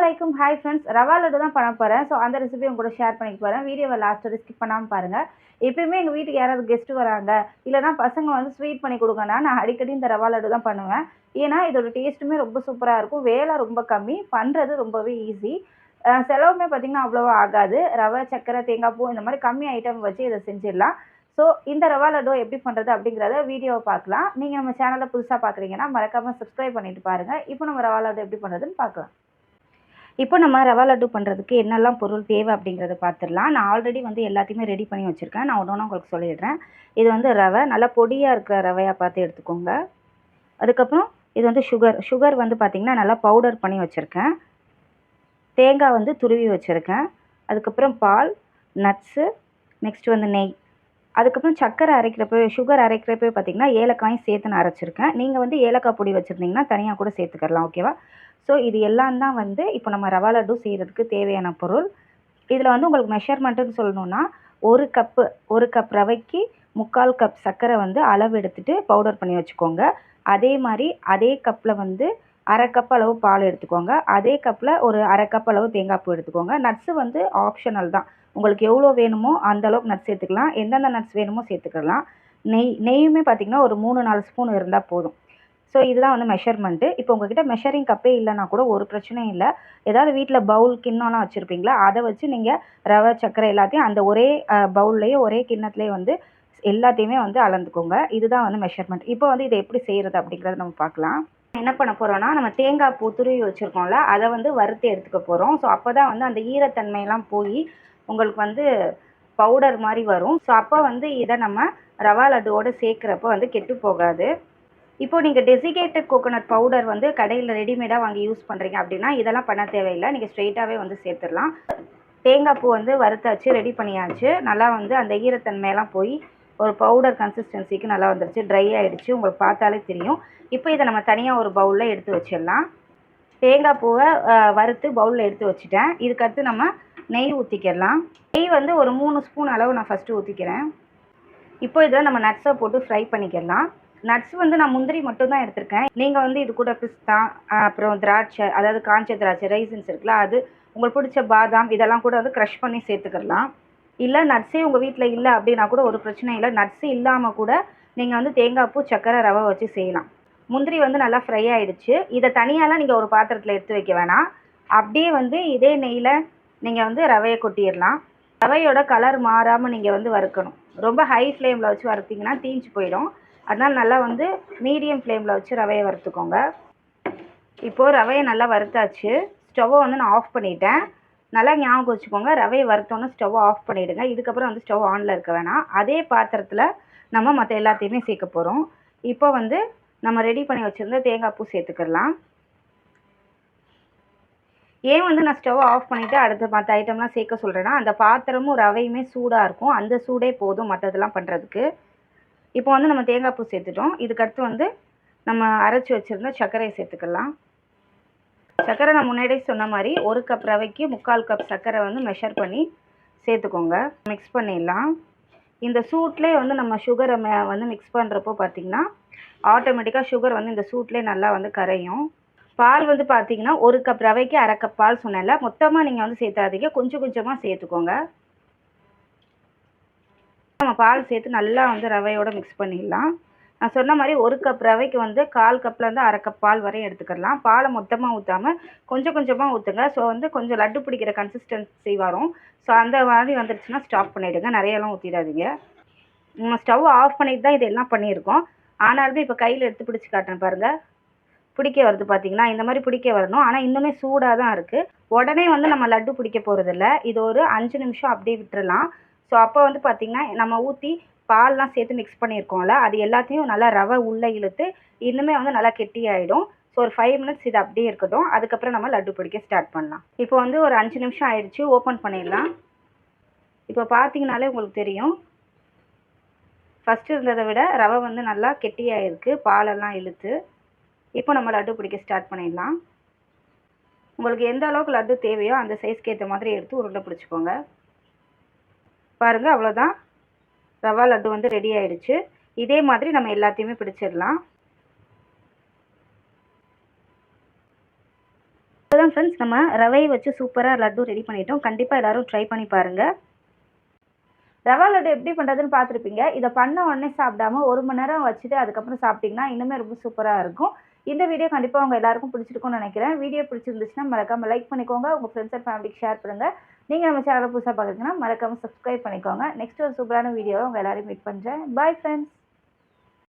வலைக்கும் hi friends rava laddu தான் பண்ண போகிறேன் ஸோ அந்த ரெசிபி உங்க கூட ஷேர் பண்ணிக்க போகிறேன் வீடியோவை லாஸ்ட் வரை ஸ்கிப் பண்ணாமல் பாருங்கள் எப்பயுமே எங்கள் வீட்டுக்கு யாராவது கெஸ்ட் வராங்க இல்லைனா பசங்க வந்து ஸ்வீட் பண்ணி கொடுங்கன்னா நான் அடிக்கடி இந்த ரவா லட்டு தான் பண்ணுவேன். ஏன்னா இதோட டேஸ்ட்டுமே ரொம்ப சூப்பராக இருக்கும். வேலை ரொம்ப கம்மி. பண்ணுறது ரொம்பவே ஈஸி செலவுமே பார்த்திங்கன்னா அவ்வளோவா ஆகாது. ரவை சக்கரை தேங்காய் பூ இந்த மாதிரி கம்மி ஐட்டம் வச்சு இதை செஞ்சிடலாம். ஸோ இந்த ரவா லட்டு எப்படி பண்ணுறது அப்படிங்கிறத வீடியோவை பார்க்கலாம். நீங்கள் நம்ம சேனலில் புதுசாக பார்க்குறீங்கன்னா மறக்காமல் சப்ஸ்கிரைப் பண்ணிட்டு பாருங்கள் இப்போ நம்ம ரவா லட்டு எப்படி பண்ணுறதுன்னு பார்க்கலாம். இப்போ நம்ம ரவா லட்டு பண்ணுறதுக்கு என்னெல்லாம் பொருள் தேவை அப்படிங்கிறத பார்த்துடலாம் நான் ஆல்ரெடி வந்து எல்லாத்தையுமே ரெடி பண்ணி வச்சுருக்கேன். நான் ஒன்று ஒன்றா உங்களுக்கு சொல்லிடுறேன். இது வந்து ரவை. நல்லா பொடியாக இருக்கிற ரவையாக பார்த்து எடுத்துக்கோங்க. அதுக்கப்புறம் இது வந்து சுகர் சுகர் வந்து பார்த்திங்கன்னா நல்லா பவுடர் பண்ணி வச்சுருக்கேன். தேங்காய் வந்து துருவி வச்சுருக்கேன். அதுக்கப்புறம் பால் நட்ஸு நெக்ஸ்ட் வந்து நெய். அதுக்கப்புறம் சர்க்கரை அரைக்கிறப்போ சுகர் அரைக்கிறப்போ பார்த்திங்கன்னா ஏலக்காயும் சேர்த்து நான் அரைச்சிருக்கேன். நீங்கள் வந்து ஏலக்காய் பொடி வச்சுருந்தீங்கன்னா தனியாக கூட சேர்த்துக்கலாம் ஓகேவா ஸோ இது எல்லாம் தான் வந்து இப்போ நம்ம ரவா லட்டு செய்கிறதுக்கு தேவையான பொருள். இதில் வந்து உங்களுக்கு மெஷர்மெண்ட்டுன்னு சொல்லணுன்னா ஒரு கப்பு ஒரு கப் ரவைக்கு முக்கால் கப் சர்க்கரை வந்து அளவு எடுத்துகிட்டு பவுடர் பண்ணி வச்சுக்கோங்க. அதே மாதிரி அதே கப்பில் வந்து அரை கப் அளவு பால் எடுத்துக்கோங்க. அதே கப்பில் ஒரு அரை கப் அளவு தேங்காய் பூ எடுத்துக்கோங்க. நட்ஸு வந்து ஆப்ஷனல் தான். உங்களுக்கு எவ்வளோ வேணுமோ அந்த அளவுக்கு நட்ஸ் சேர்த்துக்கலாம். எந்தெந்த நட்ஸ் வேணுமோ சேர்த்துக்கலாம். நெய் நெய்யுமே பார்த்திங்கன்னா ஒரு மூணு நாலு ஸ்பூன் இருந்தால் போதும். ஸோ இதுதான் வந்து மெஷர்மெண்ட்டு இப்போ உங்ககிட்ட மெஷரிங் கப்பே இல்லைனா கூட ஒரு பிரச்சனையும் இல்லை. ஏதாவது வீட்டில் பவுல் கிண்ணம்லாம் வச்சுருப்பீங்களா? அதை வச்சு நீங்கள் ரவை சர்க்கரை எல்லாத்தையும் அந்த ஒரே பவுல்லையே ஒரே கிண்ணத்துலேயே வந்து எல்லாத்தையுமே வந்து அளந்துக்கோங்க. இதுதான் வந்து மெஷர்மெண்ட் இப்போ வந்து இதை எப்படி செய்கிறது அப்படிங்கிறத நம்ம பார்க்கலாம். என்ன பண்ண போகிறோம்னா நம்ம தேங்காய் பூ துருவி வச்சுருக்கோம்ல அதை வந்து வறுத்து எடுத்துக்க போகிறோம் ஸோ அப்போ தான் வந்து அந்த ஈரத்தன்மையெல்லாம் போய் உங்களுக்கு வந்து பவுடர் மாதிரி வரும். ஸோ அப்போ வந்து இதை நம்ம ரவா லட்டுவோடு சேர்க்குறப்போ வந்து கெட்டு போகாது. இப்போ நீங்கள் டெசிகேட்டட் கோகோனட் பவுடர் வந்து கடையில் ரெடிமேடாக வாங்கி யூஸ் பண்ணுறீங்க அப்படின்னா இதெல்லாம் பண்ண தேவையில்லை. நீங்கள் ஸ்ட்ரெயிட்டாகவே வந்து சேர்த்துடலாம். தேங்காய் பூ வந்து வறுத்தாச்சு ரெடி பண்ணியாச்சு. நல்லா வந்து அந்த ஈரத்தன்மையெல்லாம் போய் ஒரு பவுடர் கன்சிஸ்டன்சிக்கு நல்லா வந்துருச்சு. ட்ரை ஆகிடுச்சு உங்களுக்கு பார்த்தாலே தெரியும். இப்போ இதை நம்ம தனியாக ஒரு பவுலில் எடுத்து வச்சிடலாம். தேங்காய் பூவை வறுத்து பவுலில் எடுத்து வச்சுட்டேன். இதுக்கடுத்து நம்ம நெய் ஊற்றிக்கிடலாம் நெய் வந்து ஒரு மூணு ஸ்பூன் அளவு நான் ஃபஸ்ட்டு ஊற்றிக்கிறேன் இப்போ இதை நம்ம நட்ஸை போட்டு ஃப்ரை பண்ணிக்கிடலாம். நட்ஸ் வந்து நான் முந்திரி மட்டும் தான் எடுத்திருக்கேன். நீங்கள் வந்து இது கூட பிஸ்தா அப்புறம் திராட்சை அதாவது காஞ்ச திராட்சை ரைசன்ஸ் இருக்குல்ல அது உங்களுக்கு பிடிச்ச பாதாம் இதெல்லாம் கூட வந்து க்ரஷ் பண்ணி சேர்த்துக்கிடலாம் இல்லை நட்ஸே உங்கள் வீட்டில் இல்லை அப்படின்னா கூட ஒரு பிரச்சனை இல்லை. நட்ஸு இல்லாமல் கூட நீங்கள் வந்து தேங்காய் பூ சக்கரை ரவை வச்சு செய்யலாம். முந்திரி வந்து நல்லா ஃப்ரை ஆகிடுச்சு இதை தனியாலாம் நீங்கள் ஒரு பாத்திரத்தில் எடுத்து வைக்க வேணாம். அப்படியே வந்து இதே நெய்யில் நீங்கள் வந்து ரவையை கொட்டிடலாம். ரவையோட கலர் மாறாமல் நீங்கள் வந்து வறுக்கணும். ரொம்ப ஹை ஃப்ளேமில் வச்சு வறுத்தீங்கன்னா தீஞ்சு போயிடும். அதனால் நல்லா வந்து மீடியம் ஃப்ளேமில் வச்சு ரவையை வறுத்துக்கோங்க. இப்போது ரவையை நல்லா வறுத்தாச்சு. ஸ்டவ்வை வந்து நான் ஆஃப் பண்ணிட்டேன். நல்லா ஞாபகம் வச்சுக்கோங்க ரவையை வறுத்தோன்னே ஸ்டவ்வை ஆஃப் பண்ணிவிடுங்க இதுக்கப்புறம் வந்து ஸ்டவ் ஆனில் இருக்க வேணாம். அதே பாத்திரத்தில் நம்ம மற்ற எல்லாத்தையுமே சேர்க்க போகிறோம் இப்போ வந்து நம்ம ரெடி பண்ணி வச்சுருந்த தேங்காய் பூ சேர்த்துக்கிடலாம். ஏன் வந்து நான் ஸ்டவ் ஆஃப் பண்ணிவிட்டு அடுத்த மற்ற ஐட்டம்லாம் சேர்க்க சொல்கிறேன்னா அந்த பாத்திரமும் ரவையுமே சூடாக இருக்கும். அந்த சூடே போதும் மற்றதெல்லாம் பண்ணுறதுக்கு இப்போ வந்து நம்ம தேங்காய் பூ சேர்த்துட்டோம். இதுக்கடுத்து வந்து நம்ம அரைச்சி வச்சுருந்த சர்க்கரையை சேர்த்துக்கலாம். சர்க்கரை நான் முன்னாடியே சொன்ன மாதிரி ஒரு கப் ரவைக்கு முக்கால் கப் சர்க்கரை வந்து மெஷர் பண்ணி சேர்த்துக்கோங்க. மிக்ஸ் பண்ணிடலாம். இந்த சூட்லேயே வந்து நம்ம சுகரை வந்து மிக்ஸ் பண்ணுறப்போ பார்த்திங்கன்னா ஆட்டோமேட்டிக்காக சுகர் வந்து இந்த சூட்லேயே நல்லா வந்து கரையும். பால் வந்து பார்த்தீங்கன்னா ஒரு கப் ரவைக்கு அரை கப் பால் சொன்னேன்ல மொத்தமாக நீங்கள் வந்து சேர்த்தாதீங்க. கொஞ்சம் கொஞ்சமாக சேர்த்துக்கோங்க. நம்ம பால் சேர்த்து நல்லா வந்து ரவையோடு மிக்ஸ் பண்ணிடலாம். நான் சொன்ன மாதிரி ஒரு கப் ரவைக்கு வந்து கால் கப்லேருந்து அரை கப் பால் வரையும் எடுத்துக்கலாம். பாலை மொத்தமாக ஊற்றாமல் கொஞ்சம் கொஞ்சமாக ஊற்றுங்க ஸோ வந்து கொஞ்சம் லட்டு பிடிக்கிற கன்சிஸ்டன்சி வரும். ஸோ அந்த மாதிரி வந்துருச்சுன்னா ஸ்டாப் பண்ணிவிடுங்க நிறையெல்லாம் ஊற்றிடாதீங்க நம்ம ஸ்டவ் ஆஃப் பண்ணிட்டு தான் இதெல்லாம் பண்ணியிருக்கோம். ஆனாலுமே இப்போ கையில் எடுத்து பிடிச்சி காட்டுறேன் பாருங்கள் பிடிக்க வருது பார்த்தீங்கன்னா இந்த மாதிரி பிடிக்க வரணும். ஆனால் இன்னுமே சூடாக தான் இருக்குது உடனே வந்து நம்ம லட்டு பிடிக்க போகிறதில்ல இது ஒரு அஞ்சு நிமிஷம் அப்படியே விட்டுறலாம். ஸோ அப்போ வந்து பார்த்திங்கன்னா நம்ம ஊற்றி பால்லாம் சேர்த்து மிக்ஸ் பண்ணியிருக்கோம்ல அது எல்லாத்தையும் நல்லா ரவை உள்ளே இழுத்து இன்னுமே வந்து நல்லா கெட்டி ஆகிடும் ஸோ ஒரு ஃபைவ் மினிட்ஸ் இது அப்படியே இருக்கட்டும். அதுக்கப்புறம் நம்ம லட்டு பிடிக்க ஸ்டார்ட் பண்ணலாம். இப்போ வந்து ஒரு அஞ்சு நிமிஷம் ஆயிடுச்சு ஓப்பன் பண்ணிடலாம். இப்போ பார்த்தீங்கனாலே உங்களுக்கு தெரியும். ஃபஸ்ட்டு இருந்ததை விட ரவை வந்து நல்லா கெட்டியாகிருக்கு பாலெல்லாம் இழுத்து. இப்போ நம்ம லட்டு பிடிக்க ஸ்டார்ட் பண்ணிடலாம். உங்களுக்கு எந்த அளவுக்கு லட்டு தேவையோ அந்த சைஸ்க்கு ஏற்ற மாதிரி எடுத்து உருண்டை பிடிச்சிக்கோங்க. பாருங்கள் அவ்வளோதான் ரவா லட்டு வந்து ரெடி ஆயிடுச்சு. இதே மாதிரி நம்ம எல்லாத்தையுமே பிடிச்சிடலாம். அவ்வளோதான் ஃப்ரெண்ட்ஸ் நம்ம ரவையை வச்சு சூப்பராக லட்டு ரெடி பண்ணிட்டோம். கண்டிப்பாக எல்லோரும் ட்ரை பண்ணி பாருங்கள் ரவா லட்டு எப்படி பண்ணுறதுன்னு பார்த்துருப்பீங்க. இதை பண்ண உடனே சாப்பிடாம ஒரு மணி நேரம் வச்சுட்டு அதுக்கப்புறம் சாப்பிட்டிங்கன்னா இன்னுமே ரொம்ப சூப்பராக இருக்கும். இந்த வீடியோ கண்டிப்பாக உங்கள் எல்லாருக்கும் பிடிச்சிருக்கும்னு நினைக்கிறேன். வீடியோ பிடிச்சிருந்துச்சுன்னா மறக்காமல் லைக் பண்ணிக்கோங்க. உங்கள் ஃப்ரெண்ட்ஸ் அண்ட் ஃபேமிலிக்கு ஷேர் பண்ணுங்கள் நீங்கள் நம்ம சேனலை புதுசாக பார்க்குறீங்கன்னா மறக்காமல் சப்ஸ்கிரைப் பண்ணிக்கோங்க. நெக்ஸ்ட் ஒரு சூப்பரான வீடியோவை உங்கள் எல்லாரையும் மீட் பண்ணுறேன் பாய் ஃப்ரெண்ட்ஸ்